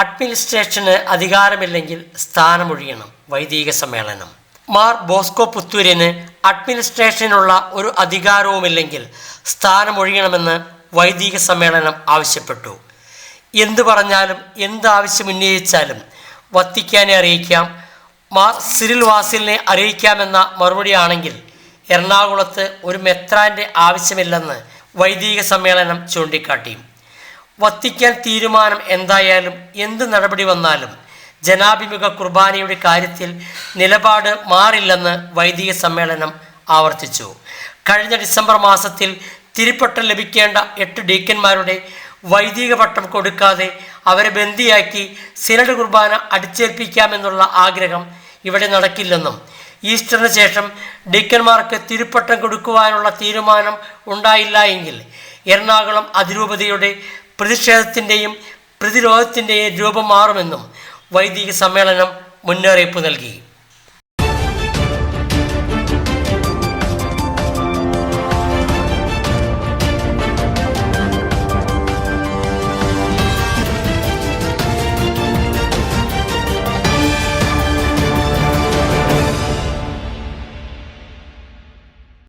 അഡ്മിനിസ്ട്രേഷന് അധികാരമില്ലെങ്കിൽ സ്ഥാനമൊഴിയണം. വൈദിക സമ്മേളനം. മാർ ബോസ്കോ പുത്തൂരിന് അഡ്മിനിസ്ട്രേഷനുള്ള ഒരു അധികാരവുമില്ലെങ്കിൽ സ്ഥാനമൊഴിയണമെന്ന് വൈദിക സമ്മേളനം ആവശ്യപ്പെട്ടു. എന്തു പറഞ്ഞാലും എന്ത് ആവശ്യം ഉന്നയിച്ചാലും വത്തിക്കാനെ അറിയിക്കാം. മാർ സിരിൽ വാസിലിനെ അറിയിക്കാമെന്ന മറുപടിയാണെങ്കിൽ എറണാകുളത്ത് ഒരു മെത്രാന്റെ ആവശ്യമില്ലെന്ന് വൈദിക സമ്മേളനം ചൂണ്ടിക്കാട്ടി. വത്തിക്കാൻ തീരുമാനം എന്തായാലും എന്ത് നടപടി വന്നാലും ജനാഭിമുഖ കുർബാനയുടെ കാര്യത്തിൽ നിലപാട് മാറില്ലെന്ന് വൈദിക സമ്മേളനം ആവർത്തിച്ചു. കഴിഞ്ഞ ഡിസംബർ മാസത്തിൽ തിരുപ്പട്ടം ലഭിക്കേണ്ട എട്ട് ഡീക്കന്മാരുടെ വൈദിക പട്ടം കൊടുക്കാതെ അവരെ ബന്ദിയാക്കി സിനഡ് കുർബാന അടിച്ചേൽപ്പിക്കാമെന്നുള്ള ആഗ്രഹം ഇവിടെ നടക്കില്ലെന്നും ഈസ്റ്ററിന് ശേഷം ഡീക്കന്മാർക്ക് തിരുപ്പട്ടം കൊടുക്കുവാനുള്ള തീരുമാനം ഉണ്ടായില്ല എങ്കിൽ എറണാകുളം അതിരൂപതയുടെ പ്രതിഷേധത്തിന്റെയും പ്രതിരോധത്തിന്റെയും രൂപം മാറുമെന്നും വൈദിക സമ്മേളനം മുന്നറിയിപ്പ് നൽകി.